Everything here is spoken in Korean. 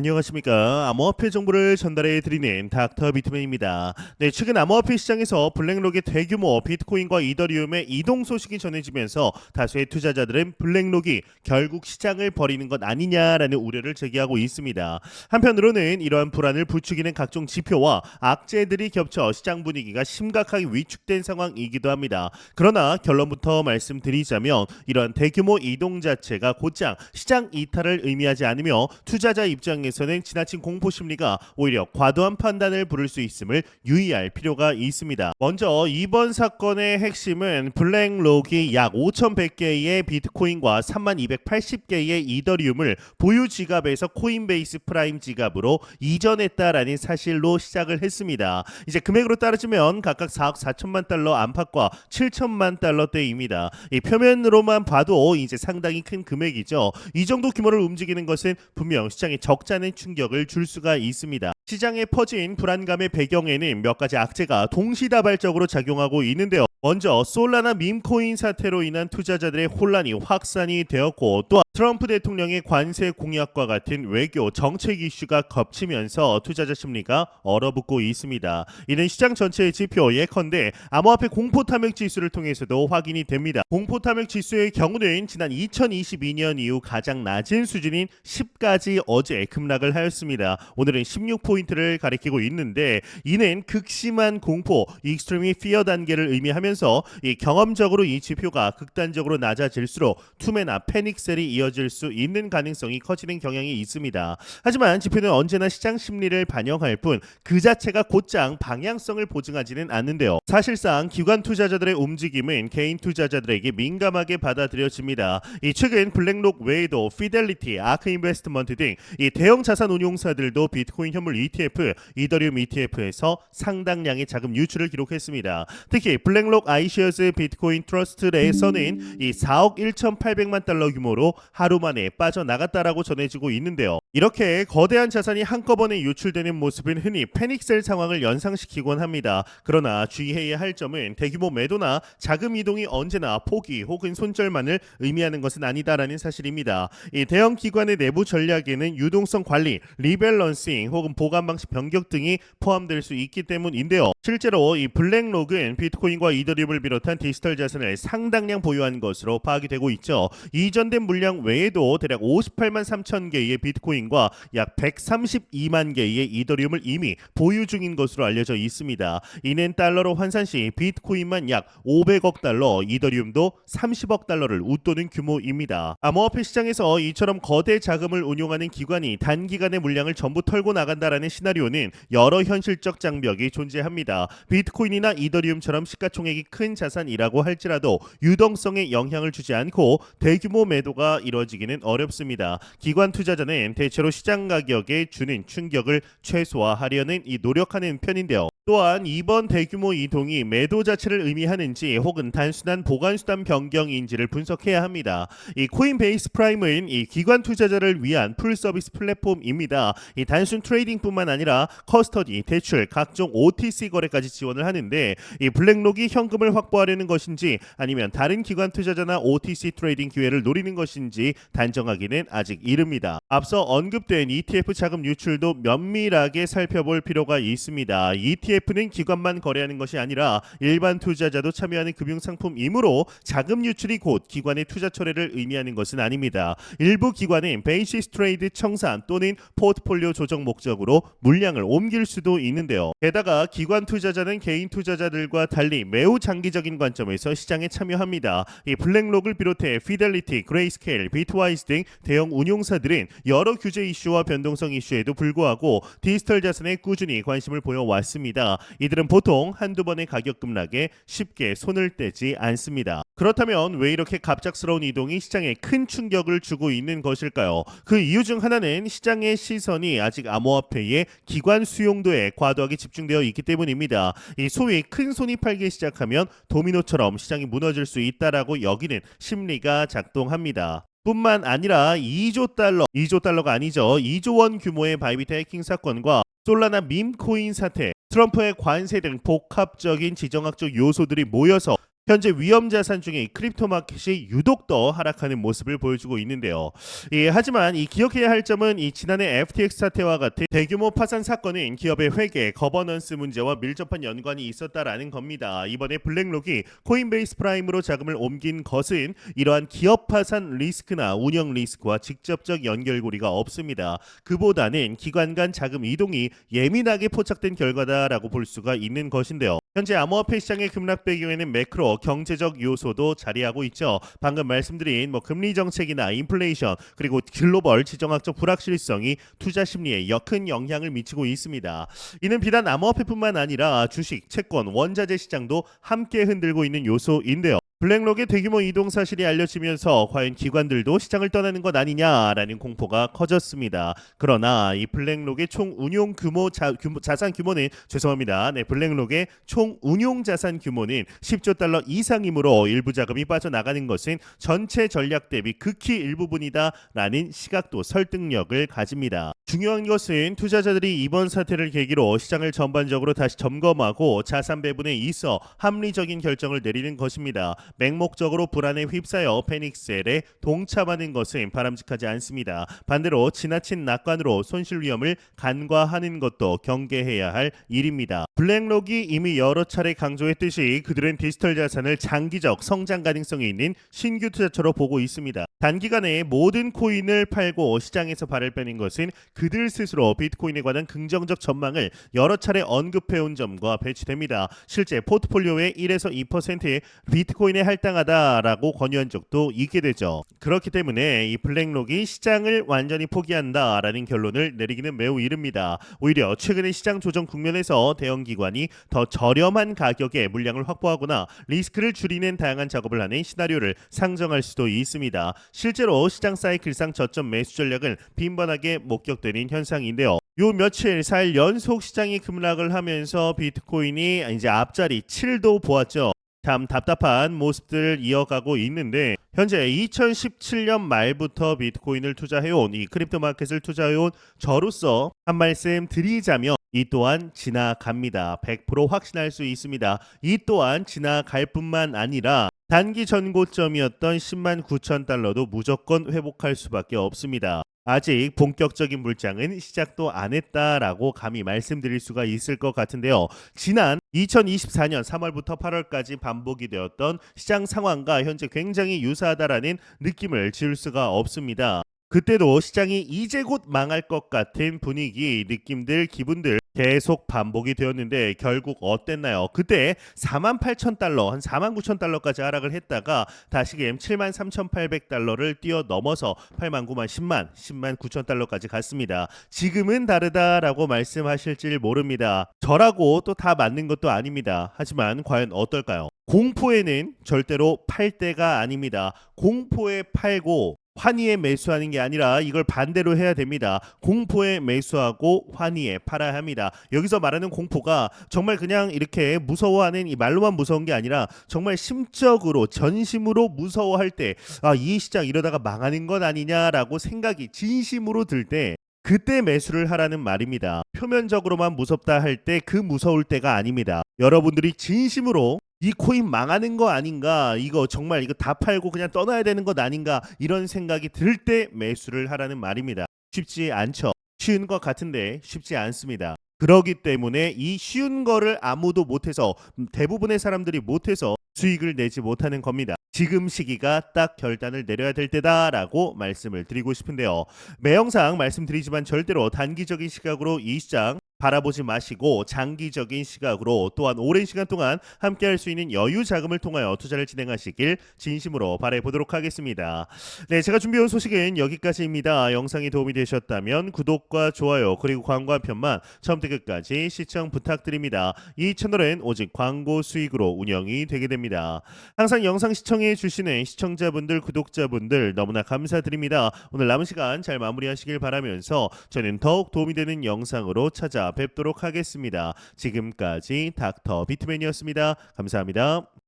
안녕하십니까 암호화폐 정보를 전달해 드리는 닥터 비트맨입니다. 네, 최근 암호화폐 시장에서 블랙록의 대규모 비트코인과 이더리움의 이동 소식이 전해지면서 다수의 투자자들은 블랙록이 결국 시장을 버리는 것 아니냐라는 우려를 제기하고 있습니다. 한편으로는 이러한 불안을 부추기는 각종 지표와 악재들이 겹쳐 시장 분위기가 심각하게 위축된 상황이기도 합니다. 그러나 결론부터 말씀드리자면 이러한 대규모 이동 자체가 곧장 시장 이탈을 의미하지 않으며 투자자 입장에 서는 지나친 공포 심리가 오히려 과도한 판단을 부를 수 있음을 유의할 필요가 있습니다. 먼저 이번 사건의 핵심은 블랙록이 약 5,100개의 비트코인과 3,280개의 이더리움을 보유 지갑에서 코인베이스 프라임 지갑으로 이전했다라는 사실로 시작을 했습니다. 이제 금액으로 따르자면 각각 4억 4천만 달러 안팎과 7천만 달러대입니다. 이 표면으로만 봐도 이제 상당히 큰 금액이죠. 이 정도 규모를 움직이는 것은 분명 시장에 적잖 은 충격을 줄 수가 있습니다. 시장에 퍼진 불안감의 배경에는 몇 가지 악재가 동시다발적으로 작용하고 있는데요. 먼저 솔라나 밈코인 사태로 인한 투자자들의 혼란이 확산이 되었고 또 트럼프 대통령의 관세 공약과 같은 외교 정책 이슈가 겹치면서 투자자 심리가 얼어붙고 있습니다. 이는 시장 전체의 지표 예컨대 암호화폐 공포 탐욕 지수를 통해서도 확인이 됩니다. 공포 탐욕 지수의 경우는 지난 2022년 이후 가장 낮은 수준인 10까지 어제 급락을 하였습니다. 오늘은 16포인트를 가리키고 있는데 이는 극심한 공포, 익스트리미 피어 단계를 의미하면서 이 경험적으로 이 지표가 극단적으로 낮아질수록 투매나 패닉셀이 이어 질 수 있는 가능성이 커지는 경향이 있습니다. 하지만 지표는 언제나 시장 심리를 반영할 뿐 그 자체가 곧장 방향성을 보증하지는 않는데요. 사실상 기관 투자자들의 움직임은 개인 투자자들에게 민감하게 받아들여집니다. 이 최근 블랙록 외에도 피델리티, 아크 인베스트먼트 등 이 대형 자산 운용사들도 비트코인 현물 ETF, 이더리움 ETF에서 상당량의 자금 유출을 기록했습니다. 특히 블랙록 아이시어스 비트코인 트러스트 내에서는 이 4억 1,800만 달러 규모로 하루 만에 빠져나갔다라고 전해지고 있는데요. 이렇게 거대한 자산이 한꺼번에 유출되는 모습은 흔히 패닉셀 상황을 연상시키곤 합니다. 그러나 주의해야 할 점은 대규모 매도나 자금 이동이 언제나 포기 혹은 손절만을 의미하는 것은 아니다라는 사실입니다. 이 대형 기관의 내부 전략에는 유동성 관리, 리밸런싱 혹은 보관 방식 변경 등이 포함될 수 있기 때문인데요. 실제로 이 블랙록은 비트코인과 이더리움을 비롯한 디지털 자산을 상당량 보유한 것으로 파악이 되고 있죠. 이전된 물량 외에도 대략 58만 3천 개의 비트코인과 약 132만 개의 이더리움을 이미 보유 중인 것으로 알려져 있습니다. 이는 달러로 환산 시 비트코인만 약 500억 달러, 이더리움도 30억 달러를 웃도는 규모입니다. 암호화폐 시장에서 이처럼 거대 자금을 운용하는 기관이 단기간에 물량을 전부 털고 나간다라는 시나리오는 여러 현실적 장벽이 존재합니다. 비트코인이나 이더리움처럼 시가총액이 큰 자산이라고 할지라도 유동성에 영향을 주지 않고 대규모 매도가 이뤄지기는 어렵습니다. 기관 투자자는 대체로 시장 가격에 주는 충격을 최소화하려는 이 노력하는 편인데요. 또한 이번 대규모 이동이 매도 자체를 의미하는지 혹은 단순한 보관 수단 변경인지를 분석해야 합니다. 이 코인베이스 프라임은 이 기관 투자자를 위한 풀 서비스 플랫폼입니다. 이 단순 트레이딩뿐만 아니라 커스터디, 대출, 각종 OTC 거래까지 지원을 하는데 이 블랙록이 현금을 확보하려는 것인지 아니면 다른 기관 투자자나 OTC 트레이딩 기회를 노리는 것인지 단정하기는 아직 이릅니다. 앞서 언급된 ETF 자금 유출도 면밀하게 살펴볼 필요가 있습니다. ETF는 기관만 거래하는 것이 아니라 일반 투자자도 참여하는 금융 상품이므로 자금 유출이 곧 기관의 투자 철회를 의미하는 것은 아닙니다. 일부 기관은 베이시스 트레이드 청산 또는 포트폴리오 조정 목적으로 물량을 옮길 수도 있는데요. 게다가 기관 투자자는 개인 투자자들과 달리 매우 장기적인 관점에서 시장에 참여합니다. 이 블랙록을 비롯해 피델리티, 그레이스케일, 비트와이스 등 대형 운용사들은 여러 규제 이슈와 변동성 이슈에도 불구하고 디지털 자산에 꾸준히 관심을 보여왔습니다. 이들은 보통 한두 번의 가격 급락에 쉽게 손을 떼지 않습니다. 그렇다면 왜 이렇게 갑작스러운 이동이 시장에 큰 충격을 주고 있는 것일까요? 그 이유 중 하나는 시장의 시선이 아직 암호화폐의 기관 수용도에 과도하게 집중되어 있기 때문입니다. 이 소위 큰 손이 팔기 시작하면 도미노처럼 시장이 무너질 수 있다라고 여기는 심리가 작동합니다. 뿐만 아니라 2조 달러, 2조 달러가 아니죠. 2조 원 규모의 바이비트 해킹 사건과 솔라나 밈코인 사태, 트럼프의 관세 등 복합적인 지정학적 요소들이 모여서 현재 위험 자산 중에 이 크립토 마켓이 유독 더 하락하는 모습을 보여주고 있는데요. 예, 하지만 이 기억해야 할 점은 이 지난해 FTX 사태와 같은 대규모 파산 사건은 기업의 회계, 거버넌스 문제와 밀접한 연관이 있었다라는 겁니다. 이번에 블랙록이 코인베이스 프라임으로 자금을 옮긴 것은 이러한 기업 파산 리스크나 운영 리스크와 직접적 연결고리가 없습니다. 그보다는 기관 간 자금 이동이 예민하게 포착된 결과다라고 볼 수가 있는 것인데요. 현재 암호화폐 시장의 급락 배경에는 매크로 경제적 요소도 자리하고 있죠. 방금 말씀드린 뭐 금리 정책이나 인플레이션 그리고 글로벌 지정학적 불확실성이 투자 심리에 큰 영향을 미치고 있습니다. 이는 비단 암호화폐뿐만 아니라 주식, 채권, 원자재 시장도 함께 흔들고 있는 요소인데요. 블랙록의 대규모 이동 사실이 알려지면서 과연 기관들도 시장을 떠나는 것 아니냐라는 공포가 커졌습니다. 그러나 이 블랙록의 총 운용 규모, 자, 자산 규모는 죄송합니다. 네, 블랙록의 총 운용 자산 규모는 10조 달러 이상이므로 일부 자금이 빠져나가는 것은 전체 전략 대비 극히 일부분이다라는 시각도 설득력을 가집니다. 중요한 것은 투자자들이 이번 사태를 계기로 시장을 전반적으로 다시 점검하고 자산 배분에 있어 합리적인 결정을 내리는 것입니다. 맹목적으로 불안에 휩싸여 패닉셀에 동참하는 것은 바람직하지 않습니다. 반대로 지나친 낙관으로 손실 위험을 간과하는 것도 경계해야 할 일입니다. 블랙록이 이미 여러 차례 강조했듯이 그들은 디지털 자산을 장기적 성장 가능성이 있는 신규 투자처로 보고 있습니다. 단기간에 모든 코인을 팔고 시장에서 발을 빼는 것은 그들 스스로 비트코인에 관한 긍정적 전망을 여러 차례 언급해온 점과 배치됩니다. 실제 포트폴리오의 1에서 2%의 비트코인에 할당하다라고 권유한 적도 있게 되죠. 그렇기 때문에 이 블랙록이 시장을 완전히 포기한다라는 결론을 내리기는 매우 이릅니다. 오히려 최근의 시장 조정 국면에서 대형 기관이 더 저렴한 가격에 물량을 확보하거나 리스크를 줄이는 다양한 작업을 하는 시나리오를 상정할 수도 있습니다. 실제로 시장 사이클상 저점 매수 전략은 빈번하게 목격되 는 현상인데요. 요 며칠 살 연속 시장이 급락을 하면서 비트코인이 이제 앞자리 7도 보았죠. 참 답답한 모습들을 이어가고 있는데 현재 2017년 말부터 비트코인을 투자해온 이 크립토 마켓을 투자해온 저로서 한 말씀 드리자면 이 또한 지나갑니다. 100% 확신할 수 있습니다. 이 또한 지나갈 뿐만 아니라 단기 전고점이었던 10만 9천 달러도 무조건 회복할 수밖에 없습니다. 아직 본격적인 물장은 시작도 안 했다라고 감히 말씀드릴 수가 있을 것 같은데요. 지난 2024년 3월부터 8월까지 반복이 되었던 시장 상황과 현재 굉장히 유사하다라는 느낌을 지울 수가 없습니다. 그때도 시장이 이제 곧 망할 것 같은 분위기, 느낌들, 기분들 계속 반복이 되었는데 결국 어땠나요? 그때 4만 8천 달러, 한 4만 9천 달러까지 하락을 했다가 다시금 7만 3천 800달러를 뛰어넘어서 8만 9만 10만, 10만 9천 달러까지 갔습니다. 지금은 다르다라고 말씀하실지 모릅니다. 저라고 또 다 맞는 것도 아닙니다. 하지만 과연 어떨까요? 공포에는 절대로 팔 때가 아닙니다. 공포에 팔고 환희에 매수하는 게 아니라 이걸 반대로 해야 됩니다. 공포에 매수하고 환희에 팔아야 합니다. 여기서 말하는 공포가 정말 그냥 이렇게 무서워하는 이 말로만 무서운 게 아니라 정말 심적으로 전심으로 무서워할 때 아, 이 시장 이러다가 망하는 건 아니냐라고 생각이 진심으로 들때 그때 매수를 하라는 말입니다. 표면적으로만 무섭다 할 때 그 무서울 때가 아닙니다. 여러분들이 진심으로 이 코인 망하는 거 아닌가? 이거 정말 이거 다 팔고 그냥 떠나야 되는 것 아닌가? 이런 생각이 들 때 매수를 하라는 말입니다. 쉽지 않죠. 쉬운 것 같은데 쉽지 않습니다. 그러기 때문에 이 쉬운 거를 아무도 못해서 대부분의 사람들이 못해서 수익을 내지 못하는 겁니다. 지금 시기가 딱 결단을 내려야 될 때다라고 말씀을 드리고 싶은데요. 매영상 말씀드리지만 절대로 단기적인 시각으로 이 시장 바라보지 마시고 장기적인 시각으로 또한 오랜 시간 동안 함께 할 수 있는 여유 자금을 통하여 투자를 진행하시길 진심으로 바래 보도록 하겠습니다. 네, 제가 준비한 소식은 여기까지입니다. 영상이 도움이 되셨다면 구독과 좋아요 그리고 광고 한 편만 처음부터 끝까지 시청 부탁드립니다. 이 채널은 오직 광고 수익으로 운영이 되게 됩니다. 항상 영상 시청해 주시는 시청자분들, 구독자분들 너무나 감사드립니다. 오늘 남은 시간 잘 마무리하시길 바라면서 저는 더욱 도움이 되는 영상으로 찾아 뵙도록 하겠습니다. 지금까지 닥터 비트맨이었습니다. 감사합니다.